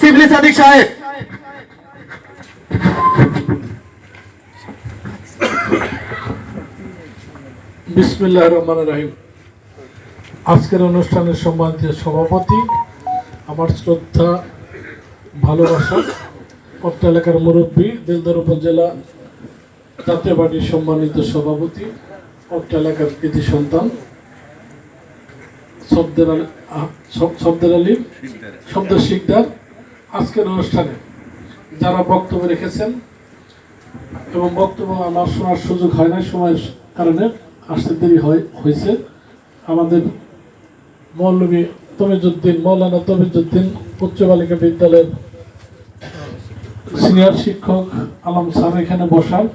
সিভিলি সাদিক সাহেব। বিসমিল্লাহ রহমান রাহিম। আজকের অনুষ্ঠানের সম্মানিত সভাপতি, আমার শ্রদ্ধা, ভালোবাসা অট্ট এলাকার মুরব্বী, দিলদার উপজেলা জাতীয় পার্টির সম্মানিত সভাপতি অট্ট এলাকার কৃতি সন্তান, শব্দের আলী শব্দের আলী শব্দের শিকদার আজকের অনুষ্ঠানে যারা বক্তব্য রেখেছেন এবং বক্তব্য আমার শোনার সুযোগ হয় না সময়ের কারণে আসতে দেরি হয়, হয়েছে। আমাদের মৌলবী তমিজুদ্দিন মৌলানা তমিজুদ্দিন উচ্চ বালিকা বিদ্যালয়ের সিনিয়র শিক্ষক আলম স্যার এখানে বসার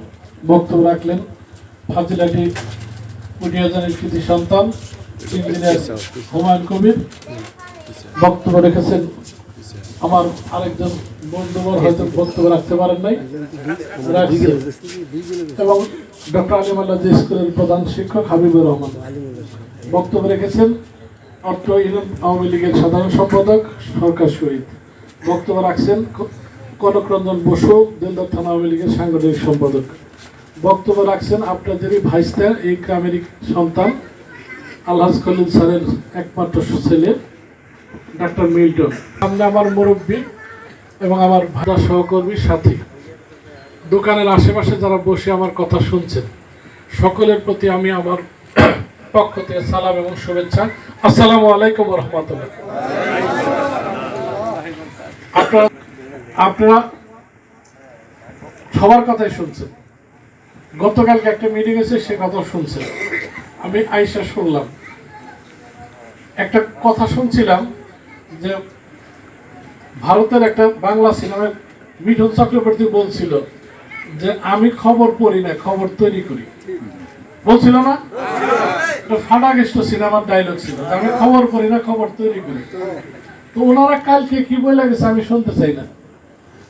বক্তব্য রাখলেন। ফাজিলাটি উডিয়াজানের কৃতি সন্তান, ইঞ্জিনিয়ার হুমায়ুন কবির বক্তব্য রেখেছেন। আমার আরেকজন বন্ধুবর হয়তো বক্তব্য রাখতে পারেন নাই। এবং ডক্টর আলিম যে স্কুলের প্রধান শিক্ষক হাবিবুর রহমান। বক্তব্য রেখেছেন অর্থ ইউনিয়ন আওয়ামী লীগের সাধারণ সম্পাদক সরকার শহীদ। বক্তব্য রাখছেন ক- কনক রঞ্জন বসু, দিলদার থানা আওয়ামী লীগের সাংগঠনিক সম্পাদক। বক্তব্য রাখছেন আপনাদেরই ভাইস্তা এই গ্রামেরই সন্তান, আলহাজ খলিল স্যারের একমাত্র ছেলে। ডক্টর মিল্টন। সামনে আমার মুরব্বী এবং আমার ভাষা সহকর্মী, সাথী। দোকানের আশেপাশে যারা বসে আমার কথা শুনছেন, সকলের প্রতি আমি আমার পক্ষ থেকে সালাম এবং শুভেচ্ছা। আসসালামু আলাইকুম রহমতুল্লাহ। আপনারা আপনারা সবার কথাই শুনছেন। গতকালকে একটা মিটিং হয়েছে, সে কথা শুনছেন। আমি আইসা শুনলাম। একটা কথা শুনছিলাম যে ভারতের একটা বাংলা সিনেমায় মিঠুন চক্রবর্তী বলছিল যে, আমি খবর পড়ি না, খবর তৈরি করি। বলছিল না? এটা ফাটাগেস্ট সিনেমার ডায়লগ ছিল আমি খবর পড়ি না, খবর তৈরি করি। তো ওনারা কালকে কি বলে গেছে আমি শুনতে চাই না।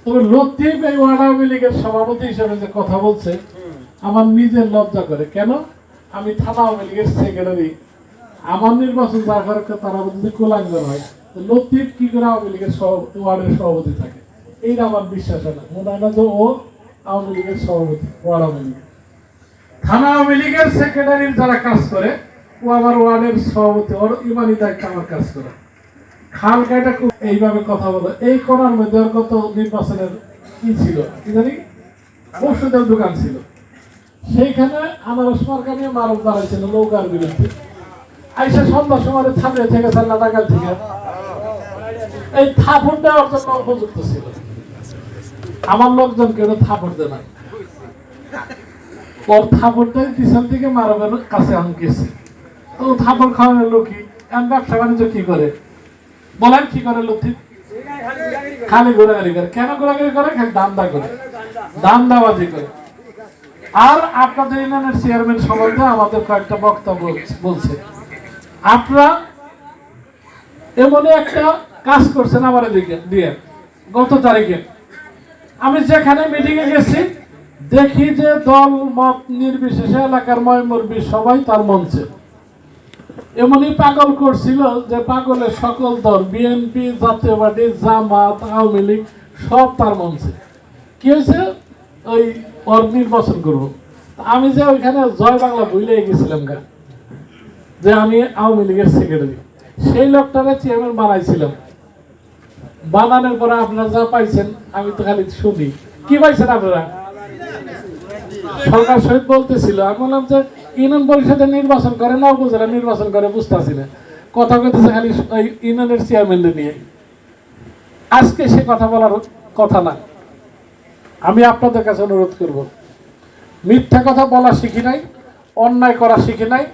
তবে লতিফ এই আওয়ামী লীগের সভাপতি হিসেবে যে কথা বলছে, আমার নিজের লজ্জা করে। কেন? আমি থানা আওয়ামী লীগের সেক্রেটারি আমার নির্বাচন যা করে তারা যদি কোলাঙ্গন হয় লতিফ কি করে আওয়ামী লীগের ওয়ার্ডের সভাপতি থাকে? এইটা আমার বিশ্বাস হয় না। মনে হয় না যে ও আওয়ামী লীগের সভাপতি, ওয়ার্ড আওয়ামী থানা আওয়ামী লীগের সেক্রেটারির যারা কাজ করে, ও আমার ওয়ার্ডের সভাপতি, ওর দায়িত্ব আমার কাজ করে। খাল কাটা খুব এইভাবে কথা বলে। এই কোনার মধ্যে কত নির্বাচনের কি ছিল কি জানি ওষুধের দোকান ছিল। সেইখানে আনারস মার্কা নিয়ে মারক দাঁড়াইছিল নৌকার বিরুদ্ধে। আইসা সন্ধ্যার সময় থামড়ে থেকে টাকার থেকে এই থাপড় দেওয়ার জন্য উপযুক্ত ছিল। আমার লোকজন কেউ থাপড় দেয় না ওর থাপড়টা পিছন থেকে মারবের কাছে আমি তো থাপড় খাওয়ানোর লোকই এখন ব্যবসা বাণিজ্য কি করে? বলেন কি করে লথি খালি ঘোরাঘুরি করে। কেন ঘোরাঘুরি করে? খালি দান্দা করে। দান্দাবাজি করে। আর আপনাদের ইউনিয়নের চেয়ারম্যান সম্বন্ধে আমাদের কয়েকটা বক্তব্য বলছে। আপনারা এমনই একটা কাজ করছেন আমার দিয়ে, গত তারিখে। আমি যেখানে মিটিং এ গেছি, দেখি যে দল, মত নির্বিশেষে এলাকার ময়মুরবি সবাই তার মঞ্চে। এমনই পাগল করছিল যে পাগলের সকল দল বিএনপি জাতীয় পার্টি, জামাত, আওয়ামী লীগ, সব তার মঞ্চে। কি হয়েছে? ওই ওর নির্বাচন করব। আমি যে ওইখানে জয় বাংলা ভুলে গেছিলাম গা, যে আমি আওয়ামী লীগের সেক্রেটারি সেই লোকটারে চেয়ারম্যান বানাইছিলাম। বানানোর পরে আপনারা যা পাইছেন, আমি তো খালি শুনি। কি পাইছেন আপনারা? সরকার সহিত বলতেছিল, আমি বললাম যে, ইউনিয়ন পরিষদের নির্বাচন করে না, উপজেলা নির্বাচন করে, বুঝতেছি না। কথা কইতেছে খালি ইউনিয়নের চেয়ারম্যানদের নিয়ে। আজকে সে কথা বলার কথা না। আমি আপনাদের কাছে অনুরোধ করব। মিথ্যা কথা বলা শিখি নাই, অন্যায় করা শিখি নাই,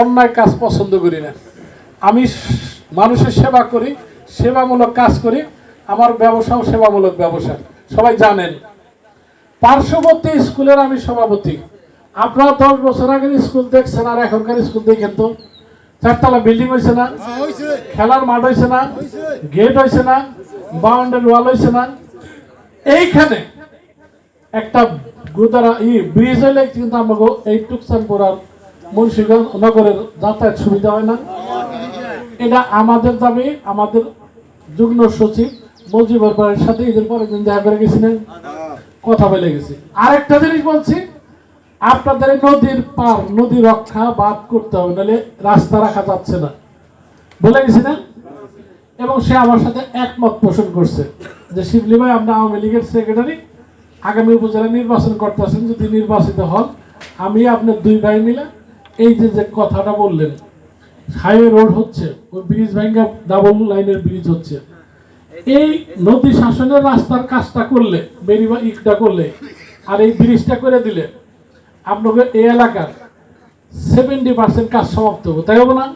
অন্যায় কাজ পছন্দ করি না। আমি মানুষের সেবা করি সেবামূলক কাজ করি আমার ব্যবসাও সেবামূলক ব্যবসা। সবাই জানেন পার্শ্ববর্তী স্কুলের আমি সভাপতি। আপনারা দশ বছর আগের স্কুল দেখছেন আর এখনকার স্কুল দেখেন তো। চারতলা বিল্ডিং হয়েছে না খেলার মাঠ হয়েছে না গেট হয়েছে না বাউন্ডারি ওয়াল হয়েছে না। এইখানে একটা গুদারা ই ব্রিজ হইলে কিন্তু আমাকে এই টুকসানপুর আর মুন্সিগঞ্জ নগরের যাতায়াত সুবিধা হয় না। এটা আমাদের দাবি আমাদের যুগ্ম সচিব মজিবর ভাইয়ের সাথে ঈদের পরের দিন দেখা করে গেছিলেন কথা বলে গেছি। আরেকটা জিনিস বলছি, আপনাদের নদীর পার, নদী রক্ষা বাদ করতে হবে, নাহলে রাস্তা রাখা যাচ্ছে না। বলে গেছি না? এবং সে আমার সাথে একমত পোষণ করছে যে শিবলি ভাই, আমরা আওয়ামী লীগের সেক্রেটারি আগামী উপজেলা নির্বাচন করতেছেন, যদি নির্বাচিত হন, আমি আপনার দুই ভাই মিলে এই যে যে কথাটা বললেন হাইওয়ে রোড হচ্ছে, ওই ব্রিজ ভাঙ্গা ডাবল লাইনের ব্রিজ হচ্ছে। এই নদী শাসনের রাস্তার কাজটা করলে, বেরিবা ইটটা করলে, আর এই ব্রিজটা করে দিলে আপনাদের এই এলাকার সেভেন্টি পার্সেন্ট কাজ সমাপ্ত হবে, তাই হবে না?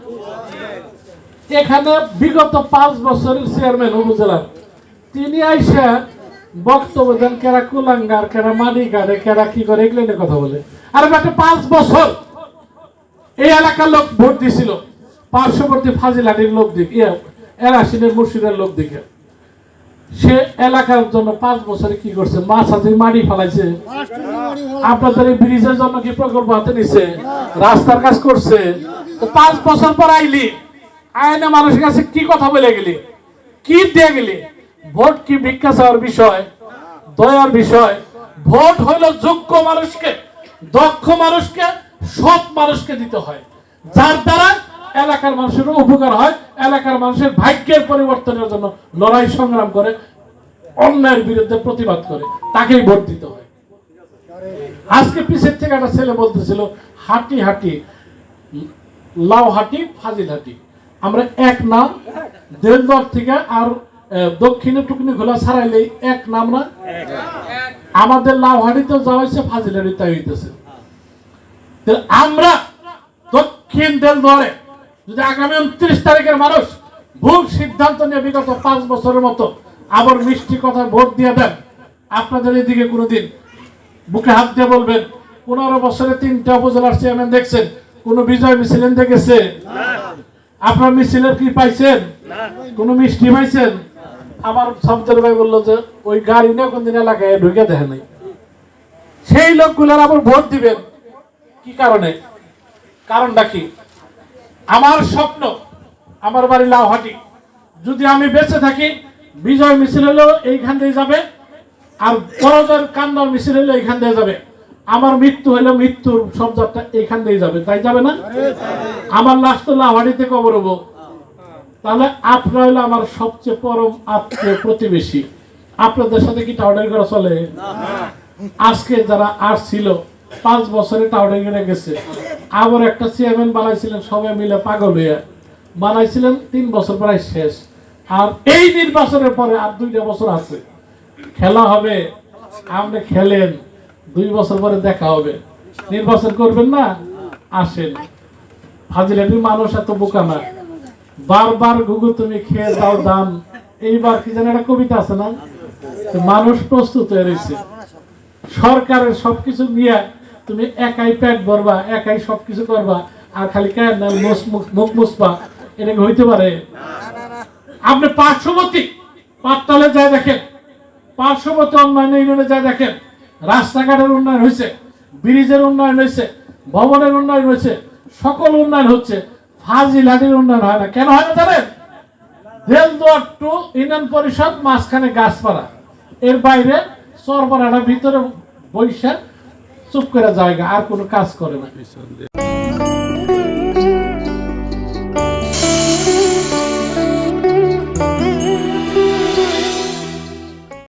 এখানে বিগত পাঁচ বছরের চেয়ারম্যান উপজেলার, তিনি আইসা বক্তব্য দেন, কেরা কুলাঙ্গার, কেরা মানি কেরা কি করে? এগুলো কথা বলে। আর একটা পাঁচ বছর এই এলাকার লোক ভোট দিছিল। পার্শ্ববর্তী ফাজিলাটির লোক দিকে এরাসিনের মুর্শিদের লোক দিকে সে এলাকার জন্য পাঁচ বছরে কি করছে? মাছ আছে মাটি ফেলাইছে। আপনাদের ব্রিজের জন্য কি প্রকল্প হাতে নিছে? রাস্তার কাজ করছে। পাঁচ বছর পর আইলি, আইনে মানুষের কাছে কি কথা বলে গেলি? কি দিয়ে গেলি? ভোট কি ভিক্ষা চাওয়ার বিষয়? দয়ার বিষয়? ভোট হইল যোগ্য মানুষকে, দক্ষ মানুষকে, সৎ মানুষকে দিতে হয়। যার দ্বারা এলাকার মানুষের উপকার হয়, এলাকার মানুষের ভাগ্যের পরিবর্তনের জন্য লড়াই সংগ্রাম করে, অন্যায়ের বিরুদ্ধে প্রতিবাদ করে, তাকেই ভোট দিতে হয়। আজকে পিছের থেকে একটা ছেলে বলতেছিল, হাঁটি হাঁটি, লাউ হাঁটি, ফাজিল হাঁটি। আমরা এক নাম দেলদর থেকে আর দক্ষিণে টুকনি খোলা ছাড়াইলে এক নাম না? আমাদের লাউ হাঁটিতে যাওয়া হয়েছে ফাজিল হাঁটি তাই হইতেছে আমরা দক্ষিণ দেলদরে যদি আগামী উনত্রিশ তারিখের মানুষ ভুল সিদ্ধান্ত নিয়ে বিগত পাঁচ বছরের মতো আবার মিষ্টি কথা ভোট দিয়ে দেন, আপনাদের এদিকে কোনোদিন বুকে হাত দিয়ে বলবেন, পনেরো বছরে তিনটা উপজেলার চেয়ারম্যান দেখছেন, কোন বিজয় মিছিল দেখেছে? আপনার মিছিলের কি পাইছেন? কোন মিষ্টি পাইছেন? আমার সবদের ভাই বলল যে, ওই গাড়ি নিয়ে কোনদিন এলাকায় ঢুকে দেখে নাই। সেই লোকগুলোর আবার ভোট দিবেন, কি কারণে? কারণটা কি? আমার স্বপ্ন আমার বাড়ি লাউহাটি। যদি আমি বেঁচে থাকি বিজয় মিছিল হলেও এইখান দিয়ে যাবে আর পরাজয়ের কান্নার মিছিল হলেও এইখান দিয়ে যাবে। আমার মৃত্যু হলে মৃত্যুর শব্দটা এইখান দিয়ে যাবে। তাই যাবে না? আমার লাশ তো লাউহাটিতে কবর হব তাহলে আপনারা হলো আমার সবচেয়ে পরম আত্মীয় প্রতিবেশী। আপনাদের সাথে কি টাউডারি করা চলে? আজকে যারা আসছিল পাঁচ বছরে টাউডারি করে গেছে। আবার একটা চেয়ারম্যান বানাইছিলেন, সবাই মিলে পাগল হইয়া। বানাইছিলেন, তিন বছর প্রায় শেষ। আর এই নির্বাচনের পরে আর দুইটা বছর আছে। খেলা হবে আপনি খেলেন, দুই বছর পরে দেখা হবে। নির্বাচন করবেন না, আসেন। ফাজিলাটির মানুষ এত বোকা না। বারবার, গুগু, তুমি খেয়ে দাও দান। এইবার কি যেন একটা কবিতা আছে না? মানুষ প্রস্তুত হয়ে রয়েছে। সরকারের সবকিছু নিয়ে তুমি একাই পেট ভরবা, একাই সবকিছু করবা, আর খালি কেন মুখ মুসবা এটা হইতে পারে? আপনি পার্শ্ববর্তী পাটতলে যায় দেখেন, পার্শ্ববর্তী উন্নয়ন ইউনিয়নে যায় দেখেন, রাস্তাঘাটের উন্নয়ন হয়েছে, ব্রিজের উন্নয়ন হয়েছে, ভবনের উন্নয়ন হয়েছে, সকল উন্নয়ন হচ্ছে, ফাজিলাটির উন্নয়ন হয় না। কেন হয় না জানেন? দেলদুয়ার টু ইউনিয়ন পরিষদ মাঝখানে গাছপাড়া এর বাইরে চরপাড়াটা ভিতরে বৈশাখ চুপ করে জায়গা আর কোনো কাজ করে না।